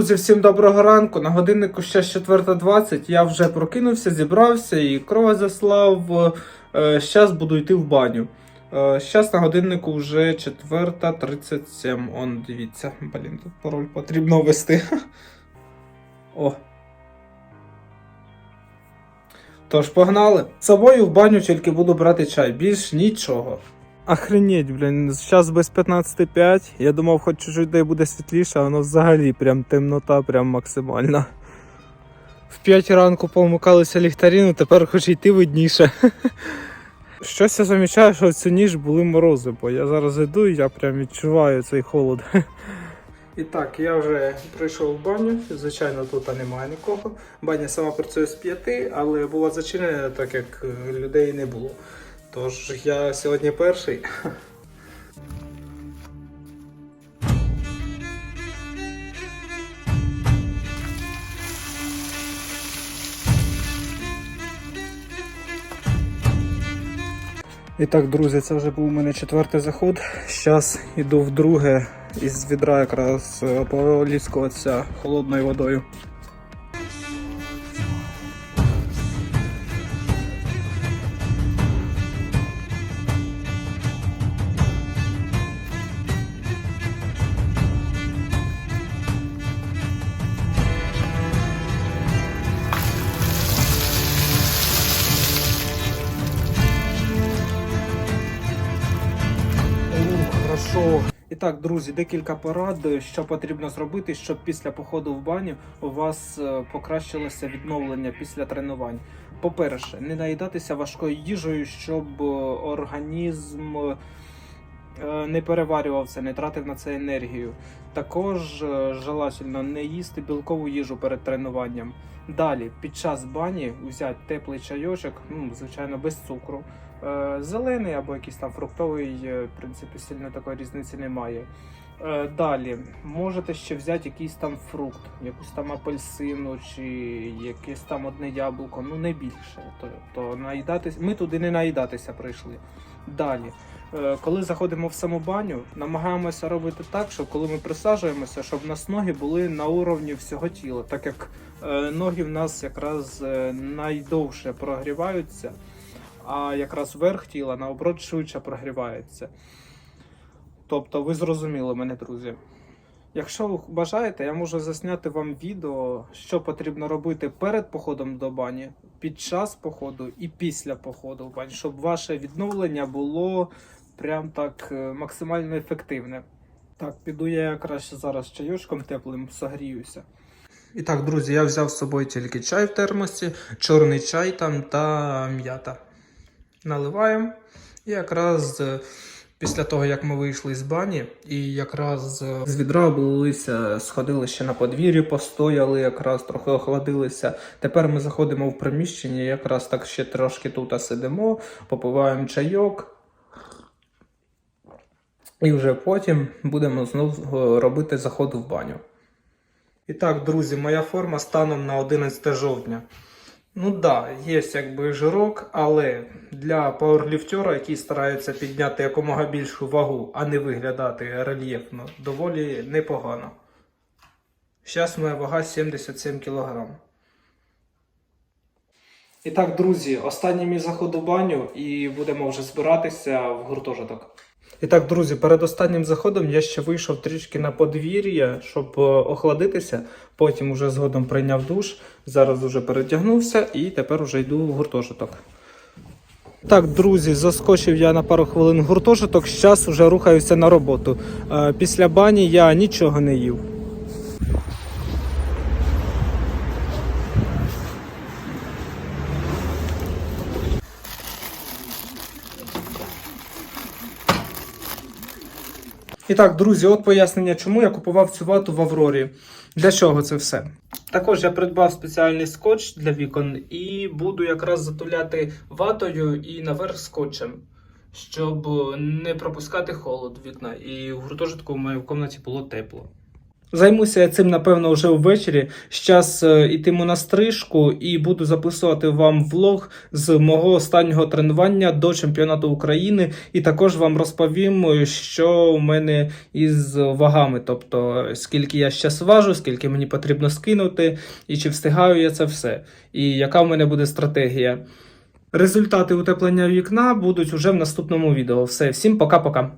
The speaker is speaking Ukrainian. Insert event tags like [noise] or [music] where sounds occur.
Друзі, всім доброго ранку. На годиннику ще 4.20. Я вже прокинувся, зібрався і крова заслав. Зараз буду йти в баню. Зараз на годиннику вже 4.37. Он, дивіться. Блін, тут пароль потрібно ввести. [laughs] О. Тож, погнали. З собою в баню тільки буду брати чай, більш нічого. Охренеть, блін, зараз без 15.5. Я думав, хоч чуть-чуть де буде світліше, а воно взагалі прям темнота, прям максимальна. В 5 ранку помикалися ліхтарі, ну тепер хоч йти видніше. Щось я замічаю, що в цю ніч були морози, бо я зараз йду і я прям відчуваю цей холод. І так, я вже прийшов в баню. Звичайно, тут немає нікого. Баня сама працює з п'яти, але була зачинена, так як е, людей не було. Тож я сьогодні перший. І так, друзі, це вже був у мене четвертий заход. Зараз йду вдруге із відра якраз е, поліскуватися холодною водою. Хорошо. І так, друзі, декілька порад, що потрібно зробити, щоб після походу в баню у вас е, покращилося відновлення після тренувань. По-перше, не наїдатися важкою їжею, щоб е, організм не переварював це, не тратив на це енергію. Також е, желательно не їсти білкову їжу перед тренуванням. Далі, під час бані взяти теплий чайочок, ну, звичайно, без цукру. Е, Зелений або якийсь там фруктовий, е, в принципі, сильно такої різниці немає. Е, Далі, можете ще взяти якийсь там фрукт, якусь там апельсину чи якесь там одне яблуко, ну не більше. То, то наїдатись... Ми туди не наїдатися прийшли. Далі, е, коли заходимо в саму баню, намагаємося робити так, щоб коли ми присаджуємося, щоб в нас ноги були на уровні всього тіла, так як е, ноги в нас якраз е, найдовше прогріваються а якраз верх тіла наоборот швидше прогрівається. Тобто, ви зрозуміли мене, друзі. Якщо ви бажаєте, я можу засняти вам відео, що потрібно робити перед походом до бані, під час походу і після походу в бані, щоб ваше відновлення було прям так е, максимально ефективне. Так, піду я краще зараз чайочком теплим согріюся. І так, друзі, я взяв з собою тільки чай в термосі, чорний чай там та м'ята наливаємо. І якраз е, після того, як ми вийшли з бані, і якраз е, з відра облилися, сходили ще на подвір'ї, постояли, якраз трохи охладилися. Тепер ми заходимо в приміщення, якраз так ще трошки тут сидимо, попиваємо чайок. І вже потім будемо знову робити заход в баню. І так, друзі, моя форма станом на 11 жовтня. Ну да, є якби жирок, але для пауерліфтера, який старається підняти якомога більшу вагу, а не виглядати рельєфно, доволі непогано. Зараз моя вага 77 кг. І так, друзі, останній мій заход у баню і будемо вже збиратися в гуртожиток. І так, друзі, перед останнім заходом я ще вийшов трішки на подвір'я, щоб е, охладитися. Потім уже згодом прийняв душ. Зараз уже перетягнувся і тепер уже йду в гуртожиток. Так, друзі, заскочив я на пару хвилин гуртожиток. Зараз вже рухаюся на роботу. Е, Після бані я нічого не їв. І так, друзі, от пояснення, чому я купував цю вату в Аврорі. Для чого це все? Також я придбав спеціальний скотч для вікон і буду якраз затуляти ватою і наверх скотчем, щоб не пропускати холод вікна. І в гуртожитку в моїй в кімнаті було тепло. Займуся я цим, напевно, вже ввечері. Щас е, йтиму на стрижку і буду записувати вам влог з мого останнього тренування до чемпіонату України. І також вам розповім, що у мене із вагами, тобто скільки я щас важу, скільки мені потрібно скинути, і чи встигаю я це все, і яка в мене буде стратегія. Результати утеплення вікна будуть уже в наступному відео. Все, всім пока-пока.